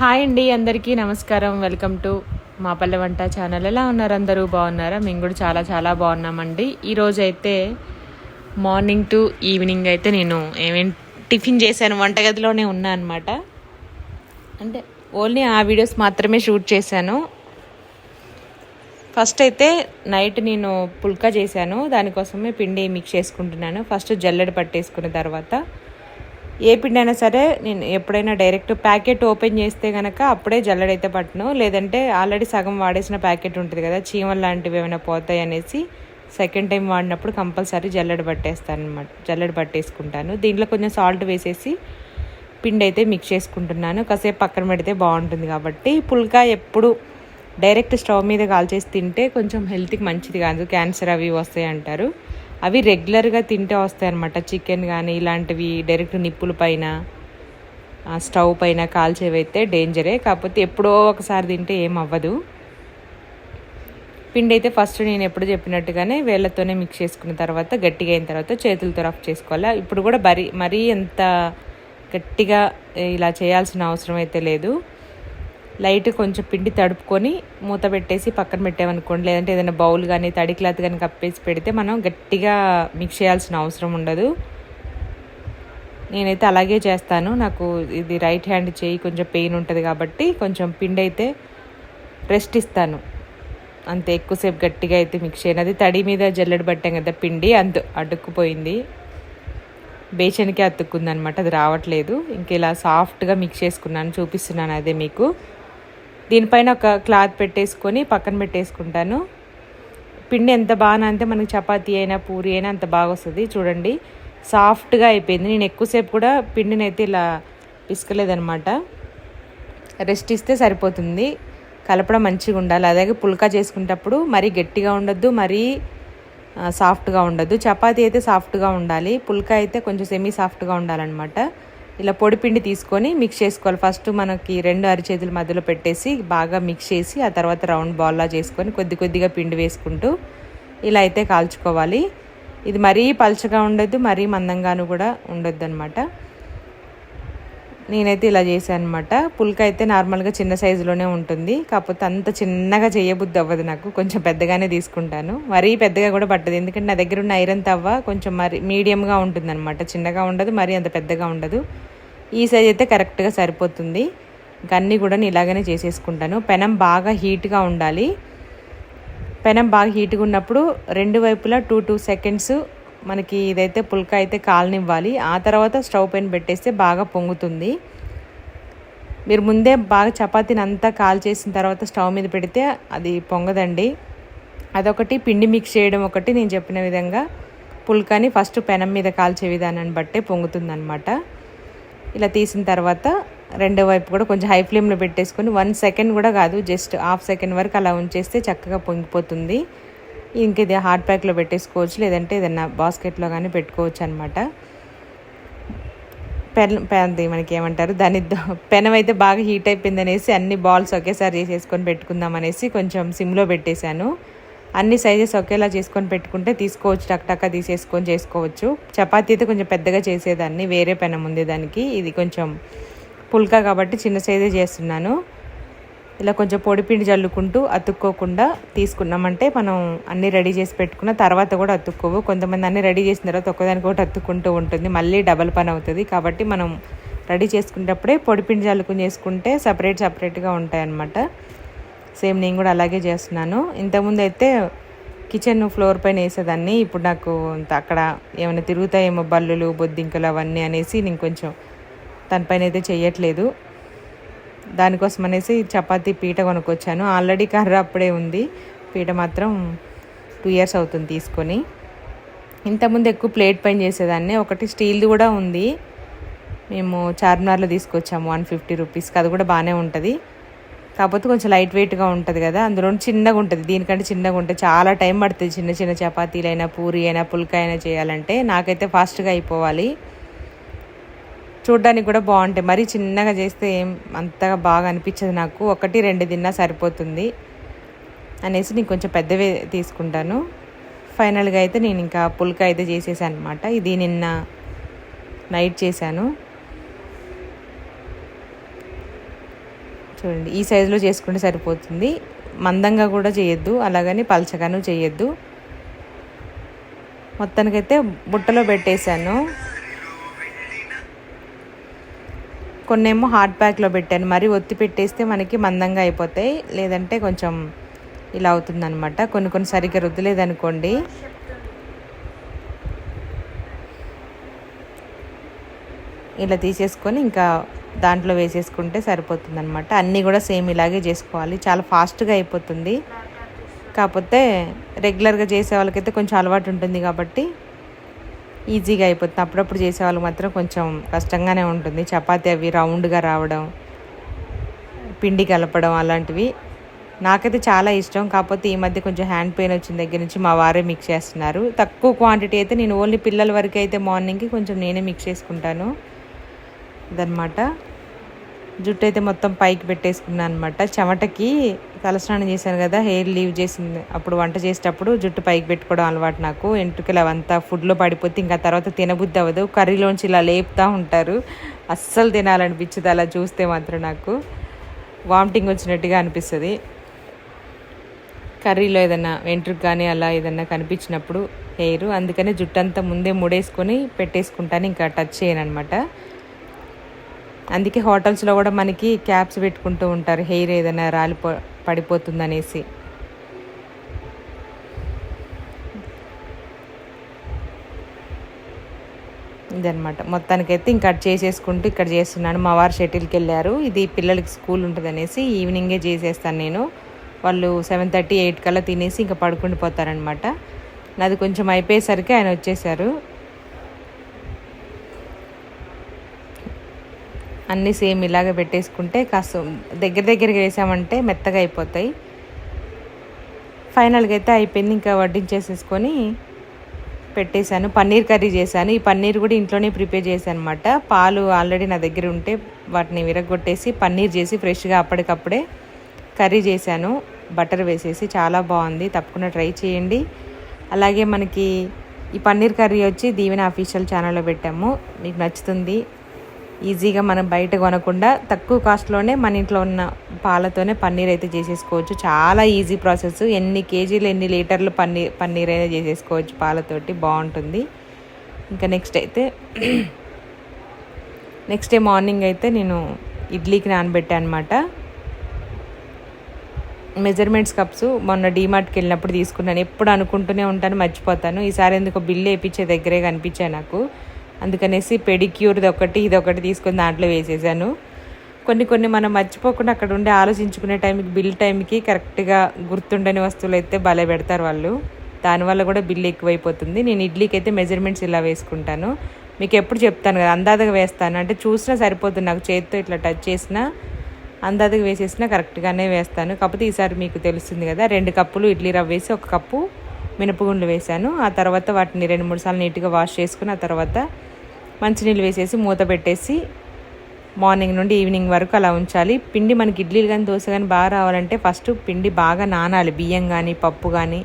Hi అండి అందరికీ నమస్కారం. వెల్కమ్ టు మా పల్లె వంట ఛానల్. ఎలా ఉన్నారు అందరూ? బాగున్నారా? మేము కూడా చాలా చాలా బాగున్నామండి. ఈరోజు అయితే మార్నింగ్ టు ఈవినింగ్ అయితే నేను ఏమేం టిఫిన్ చేశాను వంటగదిలోనే ఉన్నా అనమాట అంటే ఓన్లీ ఆ వీడియోస్ మాత్రమే షూట్ చేశాను. ఫస్ట్ అయితే నైట్ నేను పుల్కా చేశాను. దానికోసమే పిండి మిక్స్ చేసుకుంటున్నాను. ఫస్ట్ జల్లెడ పట్టేసుకున్న తర్వాత ఏ పిండి అయినా సరే నేను ఎప్పుడైనా డైరెక్ట్ ప్యాకెట్ ఓపెన్ చేస్తే కనుక అప్పుడే జల్లడైతే పట్టను. లేదంటే ఆల్రెడీ సగం వాడేసిన ప్యాకెట్ ఉంటుంది కదా చీమలు లాంటివి ఏమైనా పోతాయి అనేసి సెకండ్ టైం వాడినప్పుడు కంపల్సరీ జల్లెడ పట్టేస్తాను అనమాట జల్లెడ పట్టేసుకుంటాను. దీంట్లో కొంచెం సాల్ట్ వేసేసి పిండి అయితే మిక్స్ చేసుకుంటున్నాను. కాసేపు పక్కన పెడితే బాగుంటుంది కాబట్టి పుల్కా ఎప్పుడు డైరెక్ట్ స్టవ్ మీద కాల్చేసి తింటే కొంచెం హెల్త్కి మంచిది కాదు క్యాన్సర్ అవి వస్తాయి అంటారు. అవి రెగ్యులర్గా తింటే వస్తాయి అన్నమాట చికెన్ కానీ ఇలాంటివి డైరెక్ట్ నిప్పుల పైన స్టవ్ పైన కాల్చేవైతే డేంజరే. కాకపోతే ఎప్పుడో ఒకసారి తింటే ఏం అవ్వదు. పిండి అయితే ఫస్ట్ నేను ఎప్పుడు చెప్పినట్టుగానే వేళ్ళతోనే మిక్స్ చేసుకున్న తర్వాత గట్టిగా అయిన తర్వాత చేతులతో రఫ్ చేసుకోవాలి. ఇప్పుడు కూడా మరీ మరీ ఎంత గట్టిగా ఇలా చేయాల్సిన అవసరం అయితే లేదు. లైట్ కొంచెం పిండి తడుపుకొని మూత పెట్టేసి పక్కన పెట్టామనుకోండి. లేదంటే ఏదైనా బౌల్ కానీ తడి క్లాత్ కానీ కప్పేసి పెడితే మనం గట్టిగా మిక్స్ చేయాల్సిన అవసరం ఉండదు. నేనైతే అలాగే చేస్తాను. నాకు ఇది రైట్ హ్యాండ్ చేయి కొంచెం పెయిన్ ఉంటుంది కాబట్టి కొంచెం పిండి అయితే రెస్ట్ ఇస్తాను. అంతే ఎక్కువసేపు గట్టిగా అయితే మిక్స్ చేయను. అది తడి మీద జల్లెడ పట్టాం కదా పిండి అంత అడుక్కుపోయింది. బేచన్కి అతుక్కుంది అనమాట అది రావట్లేదు. ఇంక ఇలా సాఫ్ట్గా మిక్స్ చేసుకున్నాను చూపిస్తున్నాను అదే మీకు. దీనిపైన ఒక క్లాత్ పెట్టేసుకొని పక్కన పెట్టేసుకుంటాను. పిండి ఎంత బాగా అంటే మనకి చపాతీ అయినా పూరి అయినా అంత బాగా వస్తుంది. చూడండి సాఫ్ట్గా అయిపోయింది. నేను ఎక్కువసేపు కూడా పిండిని అయితే ఇలా పిసుకలేదనమాట రెస్ట్ ఇస్తే సరిపోతుంది. కలపడం మంచిగా ఉండాలి. అలాగే పుల్కా చేసుకునేటప్పుడు మరీ గట్టిగా ఉండొద్దు మరీ సాఫ్ట్గా ఉండొద్దు. చపాతీ అయితే సాఫ్ట్గా ఉండాలి. పుల్కా అయితే కొంచెం సెమీ సాఫ్ట్గా ఉండాలన్నమాట. ఇలా పొడి పిండి తీసుకొని మిక్స్ చేసుకోవాలి. ఫస్ట్ మనకి రెండు అరిచేతుల మధ్యలో పెట్టేసి బాగా మిక్స్ చేసి ఆ తర్వాత రౌండ్ బాల్లా చేసుకొని కొద్ది కొద్దిగా పిండి వేసుకుంటూ ఇలా అయితే కాల్చుకోవాలి. ఇది మరీ పలచగా ఉండొద్దు మరీ మందంగాను కూడా ఉండొద్దు అనమాట నేనైతే ఇలా చేశాను అనమాట పుల్క అయితే నార్మల్గా చిన్న సైజులోనే ఉంటుంది. కాకపోతే అంత చిన్నగా చేయబుద్ధి అవ్వదు నాకు. కొంచెం పెద్దగానే తీసుకుంటాను. మరీ పెద్దగా కూడా పట్టదు. ఎందుకంటే నా దగ్గర ఉన్న ఐరన్ తవ్వ కొంచెం మరి మీడియంగా ఉంటుంది అనమాట చిన్నగా ఉండదు మరీ అంత పెద్దగా ఉండదు. ఈ సైజ్ అయితే కరెక్ట్గా సరిపోతుంది. ఇంకా అన్నీ కూడా నేను ఇలాగనే చేసేసుకుంటాను. పెనం బాగా హీట్గా ఉండాలి. పెనం బాగా హీట్గా ఉన్నప్పుడు రెండు వైపులా టూ టూ సెకండ్స్ మనకి ఇదైతే పుల్క అయితే కాలనివ్వాలి. ఆ తర్వాత స్టవ్ పైన పెట్టేస్తే బాగా పొంగుతుంది. మీరు ముందే బాగా చపాతీని అంతా కాల్ చేసిన తర్వాత స్టవ్ మీద పెడితే అది పొంగదండి. అదొకటి పిండి మిక్స్ చేయడం ఒకటి నేను చెప్పిన విధంగా పుల్కాని ఫస్ట్ పెనం మీద కాల్చే విధానాన్ని బట్టే పొంగుతుంది అనమాట ఇలా తీసిన తర్వాత రెండో వైపు కూడా కొంచెం హై ఫ్లేమ్లో పెట్టేసుకొని వన్ సెకండ్ కూడా కాదు జస్ట్ హాఫ్ సెకండ్ వరకు అలా ఉంచేస్తే చక్కగా పొంగిపోతుంది. ఇంక ఇది హాట్ ప్యాక్లో పెట్టేసుకోవచ్చు లేదంటే ఏదన్నా బాస్కెట్లో కానీ పెట్టుకోవచ్చు అనమాట పెన్ పెనది మనకి ఏమంటారు దాని పెనం అయితే బాగా హీట్ అయిపోయింది అనేసి అన్ని బాల్స్ ఒకేసారి చేసేసుకొని పెట్టుకుందాం అనేసి కొంచెం సిమ్లో పెట్టేశాను. అన్ని సైజెస్ ఒకేలా చేసుకొని పెట్టుకుంటే తీసుకోవచ్చు టక్టక్క తీసేసుకొని చేసుకోవచ్చు. చపాతీ అయితే కొంచెం పెద్దగా చేసేదాన్ని వేరే పెనం ఉంది దానికి. ఇది కొంచెం పుల్కా కాబట్టి చిన్న సైజే చేస్తున్నాను. ఇలా కొంచెం పొడిపిండి జల్లుకుంటూ అతుక్కోకుండా తీసుకున్నామంటే మనం అన్నీ రెడీ చేసి పెట్టుకున్న తర్వాత కూడా అతుక్కోవు. కొంతమంది అన్నీ రెడీ చేసిన తర్వాత ఒక్కదానికి ఒకటి అతుక్కుంటూ ఉంటుంది. మళ్ళీ డబల్ పని అవుతుంది. కాబట్టి మనం రెడీ చేసుకునేటప్పుడే పొడిపిండి జల్లుకుని చేసుకుంటే సపరేట్ సపరేట్గా ఉంటాయన్నమాట. సేమ్ నేను కూడా అలాగే చేస్తున్నాను. ఇంతకుముందు అయితే కిచెన్ ఫ్లోర్ పైన వేసేదాన్ని. ఇప్పుడు నాకు అక్కడ ఏమైనా తిరుగుతాయేమో బల్లులు బొద్దింకలు అవన్నీ అనేసి నేను కొంచెం దానిపైన అయితే చేయట్లేదు దానికోసం అనేసి చపాతీ పీట కొనుక్కొచ్చాను. ఆల్రెడీ కర్ర అప్పుడే ఉంది. పీట మాత్రం టూ ఇయర్స్ అవుతుంది తీసుకొని. ఇంతకుముందు ఎక్కువ ప్లేట్ పైన చేసేదాన్ని. ఒకటి స్టీల్ది కూడా ఉంది. మేము చార్మినార్లో తీసుకొచ్చాము వన్ ఫిఫ్టీ రూపీస్కి. అది కూడా బాగానే ఉంటుంది. కాకపోతే కొంచెం లైట్ వెయిట్గా ఉంటుంది కదా. అందులో చిన్నగా ఉంటుంది. దీనికంటే చిన్నగా ఉంటుంది చాలా టైం పడుతుంది. చిన్న చిన్న చపాతీలు అయినా పూరి అయినా పుల్క అయినా చేయాలంటే నాకైతే ఫాస్ట్గా అయిపోవాలి. చూడడానికి కూడా బాగుంటాయి. మరీ చిన్నగా చేస్తే ఏం అంతగా బాగా అనిపించదు నాకు. ఒకటి రెండు తిన్నా సరిపోతుంది అనేసి నేను కొంచెం పెద్దవే తీసుకుంటాను. ఫైనల్గా అయితే నేను ఇంకా పుల్క అయితే చేసేసాను అనమాట ఇది నిన్న నైట్ చేశాను. చూడండి ఈ సైజులో చేసుకుంటే సరిపోతుంది. మందంగా కూడా చేయొద్దు అలాగని పలచగాను చేయొద్దు. మొత్తానికైతే బుట్టలో పెట్టేశాను. కొన్నేమో హాట్ ప్యాక్లో పెట్టాను. మరి ఒత్తి పెట్టేస్తే మనకి మందంగా అయిపోతాయి. లేదంటే కొంచెం ఇలా అవుతుందనమాట కొన్ని కొన్ని సరిగ్గా రుద్దలేదనుకోండి. ఇలా తీసేసుకొని ఇంకా దాంట్లో వేసేసుకుంటే సరిపోతుంది అనమాట అన్నీ కూడా సేమ్ ఇలాగే చేసుకోవాలి. చాలా ఫాస్ట్గా అయిపోతుంది. కాకపోతే రెగ్యులర్గా చేసే వాళ్ళకైతే కొంచెం అలవాటు ఉంటుంది కాబట్టి ఈజీగా అయిపోతుంది. అప్పుడప్పుడు చేసేవాళ్ళు మాత్రం కొంచెం కష్టంగానే ఉంటుంది. చపాతీ అవి రౌండ్గా రావడం పిండి కలపడం అలాంటివి నాకైతే చాలా ఇష్టం. కాకపోతే ఈ మధ్య కొంచెం హ్యాండ్ పెయిన్ వచ్చిన దగ్గర నుంచి మా వారే మిక్స్ చేస్తున్నారు. తక్కువ క్వాంటిటీ అయితే నేను ఓన్లీ పిల్లల వరకు అయితే మార్నింగ్కి కొంచెం నేనే మిక్స్ చేసుకుంటాను. అదనమాట. జుట్టు అయితే మొత్తం పైకి పెట్టేసుకున్నాను అనమాట చెమటకి తలస్నానం చేశాను కదా హెయిర్ లీవ్ చేసింది. అప్పుడు వంట చేసేటప్పుడు జుట్టు పైకి పెట్టుకోవడం అలవాటు నాకు. ఎంట్రుకలు అవంతా ఫుడ్లో పడిపోతే ఇంకా తర్వాత తినబుద్ధి అవ్వదు. కర్రీలోంచి ఇలా లేపుతూ ఉంటారు. అస్సలు తినాలనిపించదు అలా చూస్తే మాత్రం నాకు. వామిటింగ్ వచ్చినట్టుగా అనిపిస్తుంది. కర్రీలో ఏదైనా వెంట్రుకు కానీ అలా ఏదైనా కనిపించినప్పుడు హెయిర్. అందుకనే జుట్టు అంతా ముందే ముడేసుకొని పెట్టేసుకుంటాను. ఇంకా టచ్ చేయను అనమాట అందుకే హోటల్స్లో కూడా మనకి క్యాప్స్ పెట్టుకుంటూ ఉంటారు. హెయిర్ ఏదైనా రాలిపో పడిపోతుందనేసి. ఇదనమాట మొత్తానికైతే ఇంక కట్ చేసేసుకుంటూ ఇక్కడ చేస్తున్నాను. మా వారు షటిల్కి వెళ్ళారు ఇది పిల్లలకి స్కూల్ ఉంటుంది అనేసి ఈవినింగే చేసేస్తాను నేను. వాళ్ళు సెవెన్ థర్టీ ఎయిట్ కల్లా తినేసి ఇంకా పడుకుండిపోతారనమాట నాది కొంచెం అయిపోయేసరికి ఆయన వచ్చేసారు. అన్నీ సేమ్ ఇలాగ పెట్టేసుకుంటే కాస్త దగ్గర దగ్గరగా వేసామంటే మెత్తగా అయిపోతాయి. ఫైనల్గా అయితే అయిపోయింది ఇంకా వడ్డించేసేసుకొని పెట్టేశాను. పన్నీర్ కర్రీ చేశాను. ఈ పన్నీర్ కూడా ఇంట్లోనే ప్రిపేర్ చేశాను అనమాట పాలు ఆల్రెడీ నా దగ్గర ఉంటే వాటిని విరగొట్టేసి పన్నీర్ చేసి ఫ్రెష్గా అప్పటికప్పుడే కర్రీ చేశాను. బటర్ వేసేసి చాలా బాగుంది. తప్పకుండా ట్రై చేయండి. అలాగే మనకి ఈ పన్నీర్ కర్రీ వచ్చి దీవెన అఫీషియల్ ఛానల్లో పెట్టాము. మీకు నచ్చుతుంది. ఈజీగా మనం బయట కొనకుండా తక్కువ కాస్ట్లోనే మన ఇంట్లో ఉన్న పాలతోనే పన్నీర్ అయితే చేసేసుకోవచ్చు. చాలా ఈజీ ప్రాసెస్. ఎన్ని కేజీలు ఎన్ని లీటర్లు పన్నీర్ పన్నీర్ అయినా చేసేసుకోవచ్చు పాలతోటి. బాగుంటుంది. ఇంకా నెక్స్ట్ అయితే నెక్స్ట్ డే మార్నింగ్ అయితే నేను ఇడ్లీకి నానబెట్టాను అనమాట మెజర్మెంట్స్ కప్స్ మొన్న డీమార్ట్కి వెళ్ళినప్పుడు తీసుకున్నాను. ఎప్పుడు అనుకుంటూనే ఉంటాను మర్చిపోతాను. ఈసారి ఎందుకు బిల్లు వేయించే దగ్గరే కనిపించాయి నాకు. అందుకనేసి పెడిక్యూర్ది ఒకటి ఇది ఒకటి తీసుకొని దాంట్లో వేసేసాను. కొన్ని కొన్ని మనం మర్చిపోకుండా అక్కడ ఉండి ఆలోచించుకునే టైంకి బిల్ టైంకి కరెక్ట్గా గుర్తుండని వస్తువులు అయితే భలే పెడతారు వాళ్ళు. దానివల్ల కూడా బిల్ ఎక్కువైపోతుంది. నేను ఇడ్లీకి అయితే మెజర్మెంట్స్ ఇలా వేసుకుంటాను. మీకు ఎప్పుడు చెప్తాను కదా అందాదగా వేస్తాను. అంటే చూసినా సరిపోతుంది నాకు చేతితో ఇట్లా టచ్ చేసినా అందాదగా వేసేసినా కరెక్ట్గానే వేస్తాను. కాకపోతే ఈసారి మీకు తెలుస్తుంది కదా రెండు కప్పులు ఇడ్లీ రవ్వ వేసి ఒక కప్పు మినపగుండ్లు వేశాను. ఆ తర్వాత వాటిని రెండు మూడు సార్లు నీట్గా వాష్ చేసుకుని ఆ తర్వాత మంచినీళ్ళు వేసేసి మూత పెట్టేసి మార్నింగ్ నుండి ఈవినింగ్ వరకు అలా ఉంచాలి. పిండి మనకి ఇడ్లీలు కానీ దోశ కానీ బాగా రావాలంటే ఫస్ట్ పిండి బాగా నానాలి. బియ్యం కానీ పప్పు కానీ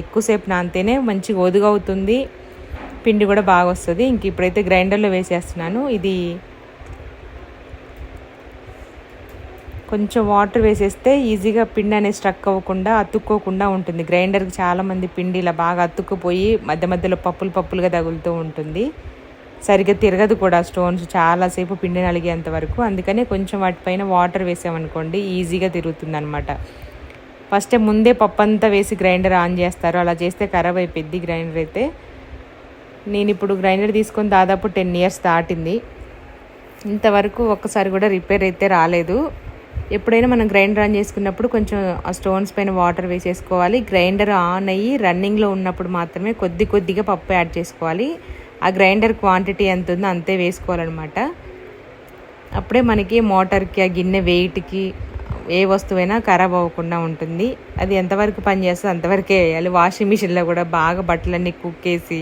ఎక్కువసేపు నానితేనే మంచిగా ఒదుగవుతుంది. పిండి కూడా బాగా వస్తుంది. ఇంక ఇప్పుడైతే గ్రైండర్లో వేసేస్తున్నాను. ఇది కొంచెం వాటర్ వేసేస్తే ఈజీగా పిండి అనేది స్ట్రక్ అవ్వకుండా అతుక్కోకుండా ఉంటుంది. గ్రైండర్కి చాలామంది పిండి ఇలా బాగా అతుక్కుపోయి మధ్య మధ్యలో పప్పులు పప్పులుగా తగులుతూ ఉంటుంది. సరిగ్గా తిరగదు కూడా స్టోన్స్ చాలాసేపు పిండి నలిగేంత వరకు. అందుకనే కొంచెం వాటిపైన వాటర్ వేసామనుకోండి ఈజీగా తిరుగుతుంది అనమాట ఫస్ట్ ముందే పప్పు అంతా వేసి గ్రైండర్ ఆన్ చేస్తారు. అలా చేస్తే ఖరాబ్ అయిపోద్ది గ్రైండర్ అయితే. నేను ఇప్పుడు గ్రైండర్ తీసుకొని దాదాపు టెన్ ఇయర్స్ దాటింది. ఇంతవరకు ఒక్కసారి కూడా రిపేర్ అయితే రాలేదు. ఎప్పుడైనా మనం గ్రైండర్ ఆన్ చేసుకున్నప్పుడు కొంచెం ఆ స్టోన్స్ పైన వాటర్ వేసేసుకోవాలి. గ్రైండర్ ఆన్ అయ్యి రన్నింగ్లో ఉన్నప్పుడు మాత్రమే కొద్ది కొద్దిగా పప్పు యాడ్ చేసుకోవాలి. ఆ గ్రైండర్ క్వాంటిటీ ఎంత ఉందో అంతే వేసుకోవాలన్నమాట. అప్పుడే మనకి మోటార్కి ఆ గిన్నె వెయిట్కి ఏ వస్తువైనా ఖరాబ్ అవ్వకుండా ఉంటుంది. అది ఎంతవరకు పనిచేస్తుందో అంతవరకే వేయాలి. వాషింగ్ మిషన్లో కూడా బాగా బట్టలన్నీ కుక్ వేసి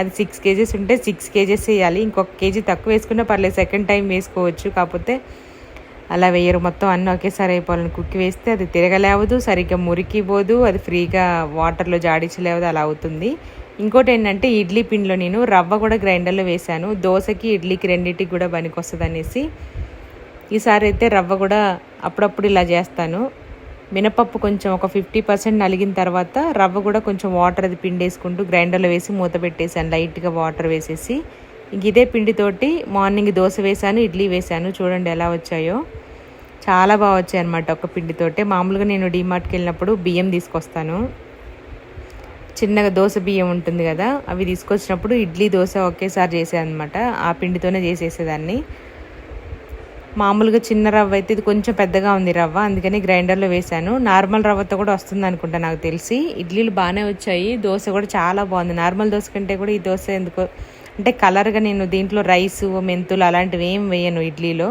అది సిక్స్ కేజెస్ ఉంటే సిక్స్ కేజెస్ వేయాలి. ఇంకొక కేజీ తక్కువ వేసుకున్నా పర్లేదు సెకండ్ టైం వేసుకోవచ్చు. కాకపోతే అలా వేయరు. మొత్తం అన్నీ ఒకేసారి అయిపోవాలని కుక్కి వేస్తే అది తిరగలేవదు సరిగ్గా మురికిపోదు అది ఫ్రీగా వాటర్లో జాడించలేవదు అలా అవుతుంది. ఇంకోటి ఏంటంటే ఇడ్లీ పిండిలో నేను రవ్వ కూడా గ్రైండర్లో వేశాను. దోశకి ఇడ్లీకి రెండింటికి కూడా పనికొస్తుంది అనేసి. ఈసారి అయితే రవ్వ కూడా అప్పుడప్పుడు ఇలా చేస్తాను. మినపప్పు కొంచెం ఒక ఫిఫ్టీ పర్సెంట్ నలిగిన తర్వాత రవ్వ కూడా కొంచెం వాటర్ అది పిండేసుకుంటూ గ్రైండర్లో వేసి మూత పెట్టేసాను లైట్గా వాటర్ వేసేసి. ఇంక ఇదే పిండితోటి మార్నింగ్ దోశ వేసాను ఇడ్లీ వేసాను చూడండి ఎలా వచ్చాయో. చాలా బాగా వచ్చాయి అనమాట ఒక పిండితోటే. మామూలుగా నేను డీమార్ట్కి వెళ్ళినప్పుడు బియ్యం తీసుకొస్తాను. చిన్నగా దోశ బియ్యం ఉంటుంది కదా అవి తీసుకొచ్చినప్పుడు ఇడ్లీ దోశ ఒకేసారి చేసేదనమాట ఆ పిండితోనే చేసేసేదాన్ని. మామూలుగా చిన్న రవ్వ అయితే ఇది కొంచెం పెద్దగా ఉంది రవ్వ అందుకని గ్రైండర్లో వేశాను. నార్మల్ రవ్వతో కూడా వస్తుంది అనుకుంటా నాకు తెలిసి. ఇడ్లీలు బాగానే వచ్చాయి దోశ కూడా చాలా బాగుంది. నార్మల్ దోశ కంటే కూడా ఈ దోశ ఎందుకో అంటే కలర్గా నేను దీంట్లో రైసు మెంతులు అలాంటివి ఏం వేయను ఇడ్లీలో.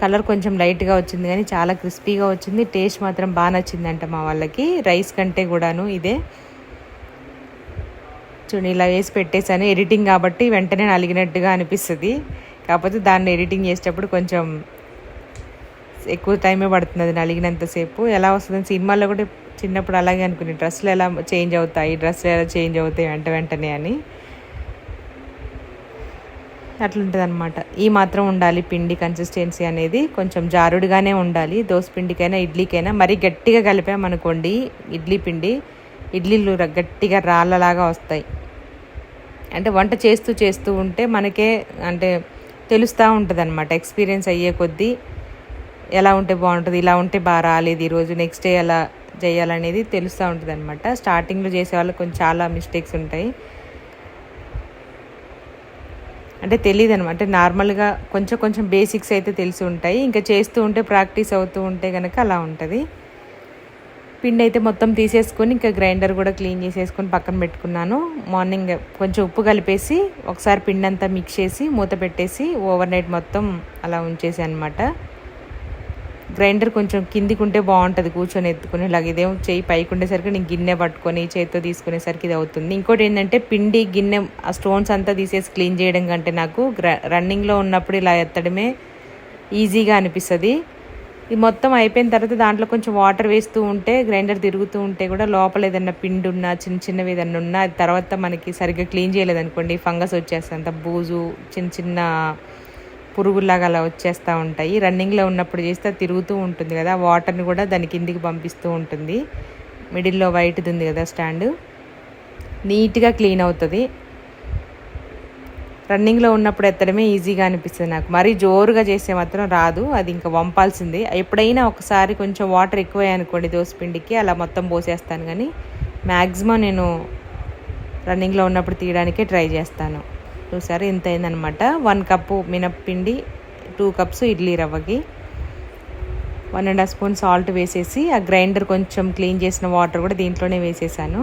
కలర్ కొంచెం లైట్గా వచ్చింది కానీ చాలా క్రిస్పీగా వచ్చింది. టేస్ట్ మాత్రం బాగా నచ్చిందంట మా వాళ్ళకి. రైస్ కంటే కూడాను ఇదే. చూడండి ఇలా వేసి పెట్టేశాను. ఎడిటింగ్ కాబట్టి వెంటనే నలిగినట్టుగా అనిపిస్తుంది. కాకపోతే దాన్ని ఎడిటింగ్ చేసేటప్పుడు కొంచెం ఎక్కువ టైమే పడుతుంది అది నలిగినంతసేపు ఎలా వస్తుంది సినిమాల్లో కూడా చిన్నప్పుడు అలాగే అనుకునే డ్రెస్సులు ఎలా చేంజ్ అవుతాయి డ్రెస్సులు ఎలా చేంజ్ అవుతాయి వెంట వెంటనే అని. అట్లుంటుంది అనమాట ఈ మాత్రం ఉండాలి పిండి కన్సిస్టెన్సీ అనేది కొంచెం జారుడుగానే ఉండాలి. దోశ పిండికైనా ఇడ్లీకైనా మరీ గట్టిగా కలిపామనుకోండి ఇడ్లీ పిండి ఇడ్లీలు గట్టిగా రాళ్ళలాగా వస్తాయి. అంటే వంట చేస్తూ చేస్తూ ఉంటే మనకే అంటే తెలుస్తూ ఉంటుంది అనమాట ఎక్స్పీరియన్స్ అయ్యే కొద్దీ ఎలా ఉంటే బాగుంటుంది ఇలా ఉంటే బాగా రాలేదు ఈరోజు నెక్స్ట్ డే ఎలా చేయాలనేది తెలుస్తూ ఉంటుంది అనమాట స్టార్టింగ్లో చేసే వాళ్ళకి కొంచెం చాలా మిస్టేక్స్ ఉంటాయి. అంటే తెలియదు అనమాట అంటే నార్మల్గా కొంచెం కొంచెం బేసిక్స్ అయితే తెలిసి ఉంటాయి. ఇంకా చేస్తూ ఉంటే ప్రాక్టీస్ అవుతూ ఉంటే కనుక అలా ఉంటుంది. పిండి అయితే మొత్తం తీసేసుకొని ఇంకా గ్రైండర్ కూడా క్లీన్ చేసేసుకొని పక్కన పెట్టుకున్నాను. మార్నింగ్ కొంచెం ఉప్పు కలిపేసి ఒకసారి పిండి అంతా మిక్స్ చేసి మూత పెట్టేసి ఓవర్ నైట్ మొత్తం అలా ఉంచేసాను అనమాట గ్రైండర్ కొంచెం కిందికి ఉంటే బాగుంటుంది కూర్చొని ఎత్తుకుని ఇలాగ ఇదేమో చేయి పైకి ఉండేసరికి నేను గిన్నె పట్టుకొని చేతితో తీసుకునేసరికి ఇది అవుతుంది. ఇంకోటి ఏంటంటే పిండి గిన్నె ఆ స్టోన్స్ అంతా తీసేసి క్లీన్ చేయడం కంటే నాకు రన్నింగ్లో ఉన్నప్పుడు ఇలా ఎత్తడమే ఈజీగా అనిపిస్తుంది. ఇది మొత్తం అయిపోయిన తర్వాత దాంట్లో కొంచెం వాటర్ వేస్తూ ఉంటే గ్రైండర్ తిరుగుతూ ఉంటే కూడా లోపల ఏదన్నా పిండి ఉన్నా చిన్న చిన్నవి ఏదన్నా ఉన్నా అది తర్వాత మనకి సరిగ్గా క్లీన్ చేయలేదనుకోండి ఫంగస్ వచ్చేస్తుంది. అంత బూజు చిన్న చిన్న పురుగుల్లాగా అలా వచ్చేస్తూ ఉంటాయి. రన్నింగ్లో ఉన్నప్పుడు చేస్తే తిరుగుతూ ఉంటుంది కదా వాటర్ని కూడా దాని కిందికి పంపిస్తూ ఉంటుంది. మిడిల్లో వైట్ది ఉంది కదా స్టాండ్. నీట్గా క్లీన్ అవుతుంది. రన్నింగ్లో ఉన్నప్పుడు ఎత్తడమే ఈజీగా అనిపిస్తుంది నాకు. మరీ జోరుగా చేస్తే మాత్రం రాదు అది ఇంకా వంపాల్సిందే. ఎప్పుడైనా ఒకసారి కొంచెం వాటర్ ఎక్కువ దోసపిండికి అలా మొత్తం పోసేస్తాను. కానీ మ్యాక్సిమం నేను రన్నింగ్లో ఉన్నప్పుడు తీయడానికే ట్రై చేస్తాను. చూసారు ఇంత అయిందనమాట వన్ కప్పు మినప్పిండి two cups idli రవ్వకి. One and half spoon salt వేసేసి ఆ గ్రైండర్ కొంచెం క్లీన్ చేసిన వాటర్ కూడా దీంట్లోనే వేసేసాను.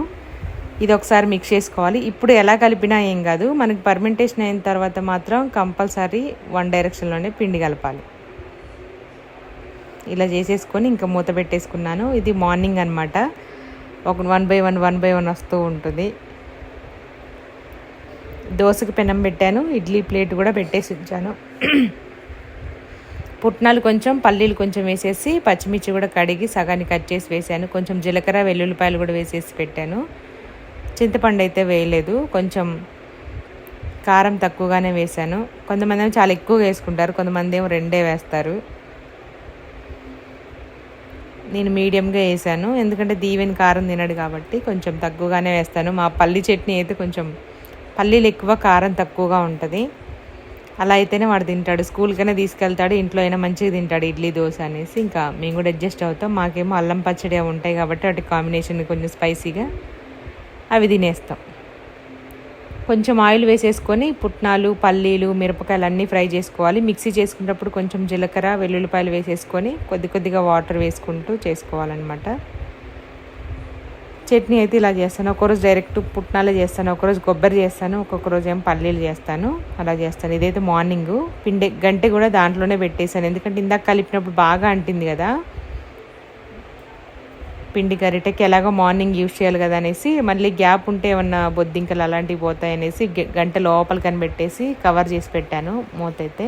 ఇది ఒకసారి మిక్స్ చేసుకోవాలి. ఇప్పుడు ఎలా కలిపినా ఏం కాదు. మనకి పర్మెంటేషన్ అయిన తర్వాత మాత్రం కంపల్సరీ వన్ డైరెక్షన్లోనే పిండి కలపాలి. ఇలా చేసేసుకొని ఇంకా మూత పెట్టేసుకున్నాను. ఇది మార్నింగ్ అనమాట. ఒక one by one one by one వస్తూ ఉంటుంది. దోశకు పెనం పెట్టాను ఇడ్లీ ప్లేట్ కూడా పెట్టేసి ఉంచాను. పుట్నాలు కొంచెం పల్లీలు కొంచెం వేసేసి పచ్చిమిర్చి కూడా కడిగి సగాన్ని కట్ చేసి వేసాను. కొంచెం జీలకర్ర వెల్లుల్లిపాయలు కూడా వేసేసి పెట్టాను. చింతపండు అయితే వేయలేదు కొంచెం కారం తక్కువగానే వేశాను కొంతమంది ఏమో చాలా ఎక్కువగా వేసుకుంటారు కొంతమంది ఏమో రెండే వేస్తారు. నేను మీడియంగా వేసాను ఎందుకంటే దీవెన్ కారం తినడు కాబట్టి కొంచెం తక్కువగానే వేస్తాను. మా పల్లి చట్నీ అయితే కొంచెం పల్లీలు ఎక్కువ కారం తక్కువగా ఉంటుంది. అలా అయితేనే వాడు తింటాడు. స్కూల్కైనా తీసుకెళ్తాడు ఇంట్లో అయినా మంచిగా తింటాడు ఇడ్లీ దోశ అనేసి. ఇంకా మేము కూడా అడ్జస్ట్ అవుతాం. మాకేమో అల్లం పచ్చడి ఉంటాయి కాబట్టి వాటి కాంబినేషన్ కొంచెం స్పైసీగా అవి తినేస్తాం. కొంచెం ఆయిల్ వేసేసుకొని పుట్నాలు పల్లీలు మిరపకాయలు అన్నీ ఫ్రై చేసుకోవాలి. మిక్సీ చేసుకునేటప్పుడు కొంచెం జీలకర్ర వెల్లుల్లిపాయలు వేసేసుకొని కొద్ది కొద్దిగా వాటర్ వేసుకుంటూ చేసుకోవాలన్నమాట. చట్నీ అయితే ఇలా చేస్తాను. ఒకరోజు డైరెక్ట్ పుట్నాలే చేస్తాను ఒకరోజు కొబ్బరి చేస్తాను ఒక్కొక్క రోజు ఏం పల్లీలు చేస్తాను అలా చేస్తాను. ఇదైతే మార్నింగ్. పిండి గంటె కూడా దాంట్లోనే పెట్టేశాను. ఎందుకంటే ఇందాక కలిపినప్పుడు బాగా అంటింది కదా. పిండి గరిటెకి ఎలాగో మార్నింగ్ యూజ్ చేయాలి కదా అనేసి మళ్ళీ గ్యాప్ ఉంటే ఏమన్నా బొద్దింకలు అలాంటివి పోతాయి అనేసి గంట లోపల కనిపెట్టేసి కవర్ చేసి పెట్టాను మూత అయితే.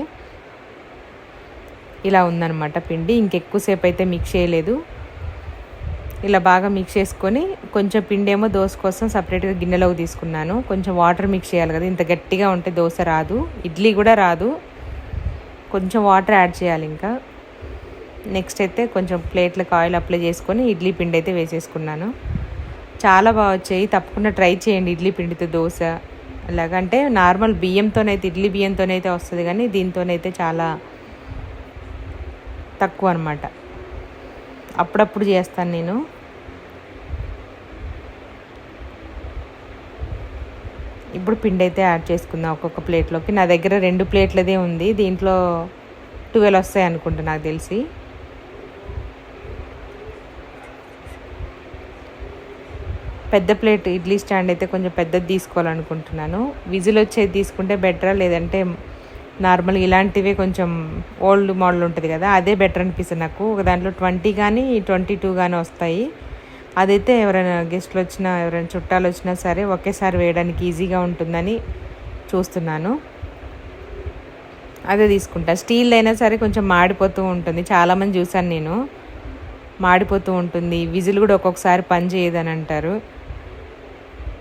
ఇలా ఉందన్నమాట పిండి. ఇంకెక్కువసేపు అయితే మిక్స్ చేయలేదు. ఇలా బాగా మిక్స్ చేసుకొని కొంచెం పిండి ఏమో దోశ కోసం సపరేట్గా గిన్నెలోకి తీసుకున్నాను. కొంచెం వాటర్ మిక్స్ చేయాలి కదా ఇంత గట్టిగా ఉంటే దోశ రాదు. ఇడ్లీ కూడా రాదు. కొంచెం వాటర్ యాడ్ చేయాలి ఇంకా. నెక్స్ట్ అయితే కొంచెం ప్లేట్లకు ఆయిల్ అప్లై చేసుకొని ఇడ్లీ పిండి అయితే వేసేసుకున్నాను. చాలా బాగా వచ్చాయి. తప్పకుండా ట్రై చేయండి ఇడ్లీ పిండితో దోశ. అలాగంటే నార్మల్ బియ్యంతోనైతే ఇడ్లీ బియ్యంతోనైతే వస్తుంది కానీ దీంతోనైతే చాలా తక్కువ అనమాట అప్పుడప్పుడు చేస్తాను నేను. ఇప్పుడు పిండి అయితే యాడ్ చేసుకుందాం ఒక్కొక్క ప్లేట్లోకి. నా దగ్గర రెండు ప్లేట్లదే ఉంది. దీంట్లో ట్వెల్వ్ వస్తాయి అనుకుంటా నాకు తెలిసి. పెద్ద ప్లేట్ ఇడ్లీ స్టాండ్ అయితే కొంచెం పెద్దది తీసుకోవాలనుకుంటున్నాను. విజిల్ వచ్చేది తీసుకుంటే బెటరా లేదంటే నార్మల్ ఇలాంటివే కొంచెం ఓల్డ్ మోడల్ ఉంటుంది కదా అదే బెటర్ అనిపిస్తుంది నాకు. ఒక దాంట్లో ట్వంటీ కానీ ట్వంటీ టూ కానీ వస్తాయి. అదైతే ఎవరైనా గెస్ట్లు వచ్చినా ఎవరైనా చుట్టాలు వచ్చినా సరే ఒకేసారి వేయడానికి ఈజీగా ఉంటుందని చూస్తున్నాను. అదే తీసుకుంటా. స్టీల్ అయినా సరే కొంచెం మాడిపోతూ ఉంటుంది. చాలామంది చూశాను నేను. మాడిపోతూ ఉంటుంది. విజిల్ కూడా ఒక్కొక్కసారి పని చేయదని అంటారు.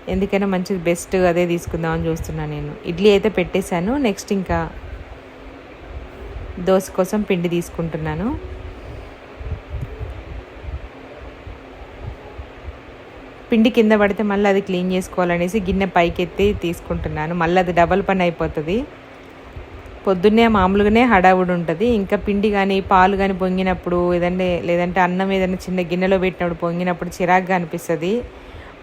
ఎందుకైనా మంచిది బెస్ట్ అదే తీసుకుందామని చూస్తున్నాను నేను. ఇడ్లీ అయితే పెట్టేశాను. నెక్స్ట్ ఇంకా దోశ కోసం పిండి తీసుకుంటున్నాను. పిండి కింద పడితే మళ్ళీ అది క్లీన్ చేసుకోవాలనేసి గిన్నె పైకెత్తి తీసుకుంటున్నాను. మళ్ళీ అది డబల్ పని అయిపోతుంది. పొద్దున్నే మామూలుగానే హడావుడి ఉంటుంది. ఇంకా పిండి కానీ పాలు కానీ పొంగినప్పుడు ఏదంటే లేదంటే అన్నం ఏదైనా చిన్న గిన్నెలో పెట్టినప్పుడు పొంగినప్పుడు చిరాగ్గా అనిపిస్తుంది.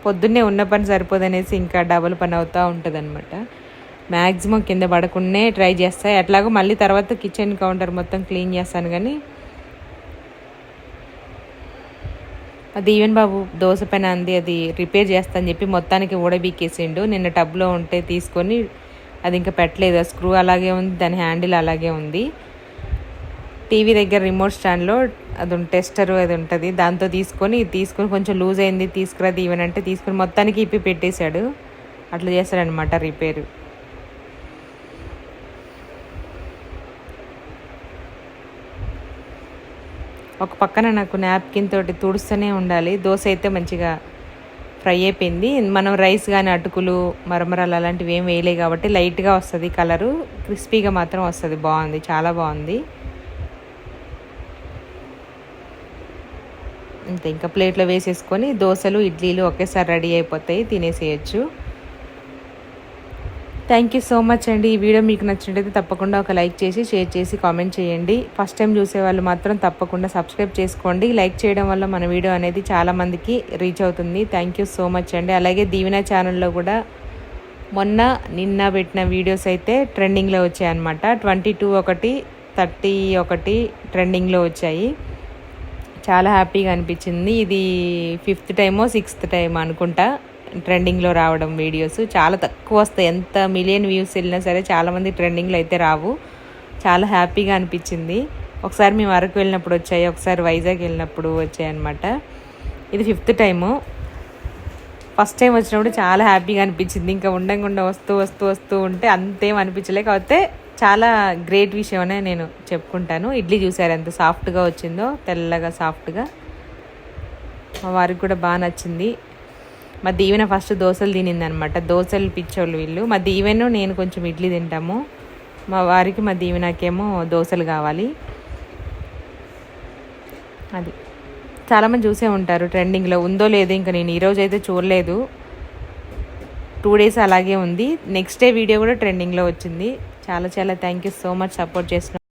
పొద్దున్నే ఉన్న పని సరిపోదనేసి ఇంకా డబల్ పని అవుతూ ఉంటుంది అనమాట మ్యాక్సిమం కింద పడకుండానే ట్రై చేస్తాయి అట్లాగో మళ్ళీ తర్వాత కిచెన్ కౌంటర్ మొత్తం క్లీన్ చేస్తాను కానీ. అది ఈవెన్ బాబు దోశ పైన అంది అది రిపేర్ చేస్తా అని చెప్పి మొత్తానికి ఊడబీకేసిండు. నిన్న టబ్లో ఉంటే తీసుకొని అది ఇంకా పెట్టలేదు. ఆ స్క్రూ అలాగే ఉంది దాని హ్యాండిల్ అలాగే ఉంది. టీవీ దగ్గర రిమోట్ స్టాండ్లో అది టెస్టర్ అది ఉంటుంది. దాంతో తీసుకొని తీసుకొని కొంచెం లూజ్ అయింది తీసుకురాది ఈవెన్ అంటే తీసుకొని మొత్తానికి ఇప్పి పెట్టేశాడు. అట్లా చేస్తాడనమాట రిపేరు. ఒక పక్కన నాకు నాప్కిన్ తోటి తుడుస్తూనే ఉండాలి. దోశ అయితే మంచిగా ఫ్రై అయిపోయింది. మనం రైస్ కానీ అటుకులు మరమరాలు అలాంటివి ఏం వేయలే కాబట్టి లైట్గా వస్తుంది కలరు. క్రిస్పీగా మాత్రం వస్తుంది. బాగుంది. చాలా బాగుంది. అంతే ఇంకా ప్లేట్లో వేసేసుకొని దోశలు ఇడ్లీలు ఒకేసారి రెడీ అయిపోతాయి. తినేసేయచ్చు. థ్యాంక్ యూ సో మచ్ అండి. ఈ వీడియో మీకు నచ్చినట్టయితే తప్పకుండా ఒక లైక్ చేసి షేర్ చేసి కామెంట్ చేయండి. ఫస్ట్ టైం చూసే వాళ్ళు మాత్రం తప్పకుండా సబ్స్క్రైబ్ చేసుకోండి. లైక్ చేయడం వల్ల మన వీడియో అనేది చాలామందికి రీచ్ అవుతుంది. థ్యాంక్ యూ సో మచ్ అండి. అలాగే దీవెన ఛానల్లో కూడా మొన్న నిన్న పెట్టిన వీడియోస్ అయితే ట్రెండింగ్లో వచ్చాయన్నమాట ట్వంటీ టూ ఒకటి థర్టీ ఒకటి ట్రెండింగ్లో వచ్చాయి. చాలా హ్యాపీగా అనిపించింది. ఇది ఫిఫ్త్ టైమో సిక్స్త్ టైం అనుకుంటా. ట్రెండింగ్లో రావడం వీడియోస్. చాలా తక్కువ వస్తాయి. ఎంత మిలియన్ వ్యూస్ వెళ్ళినా సరే చాలామంది ట్రెండింగ్లో అయితే రావు. చాలా హ్యాపీగా అనిపించింది. ఒకసారి మేము అరకు వెళ్ళినప్పుడు వచ్చాయి. ఒకసారి వైజాగ్ వెళ్ళినప్పుడు వచ్చాయి అనమాట ఇది ఫిఫ్త్ టైము. ఫస్ట్ టైం వచ్చినప్పుడు చాలా హ్యాపీగా అనిపించింది. ఇంకా ఉండంగా వస్తూ వస్తూ వస్తూ ఉంటే అంతేం అనిపించలే. కాకపోతే చాలా గ్రేట్ విషయం అనే నేను చెప్పుకుంటాను. ఇడ్లీ చూసారు ఎంత సాఫ్ట్గా వచ్చిందో. తెల్లగా సాఫ్ట్గా. మా వారికి కూడా బాగా నచ్చింది. మా దీవెన ఫస్ట్ దోశలు తినింది అనమాట దోశలు పిచ్చోళ్ళు వీళ్ళు. మా దీవెను నేను కొంచెం ఇడ్లీ తింటాము. మా వారికి మా దీవెనకేమో దోశలు కావాలి. అది. చాలామంది చూసే ఉంటారు ట్రెండింగ్లో. ఉందో లేదో ఇంకా నేను ఈరోజు అయితే చూడలేదు. టూ డేస్ అలాగే ఉంది. నెక్స్ట్ డే వీడియో కూడా ట్రెండింగ్లో వచ్చింది. చాలా చాలా thank you so much support చేసిన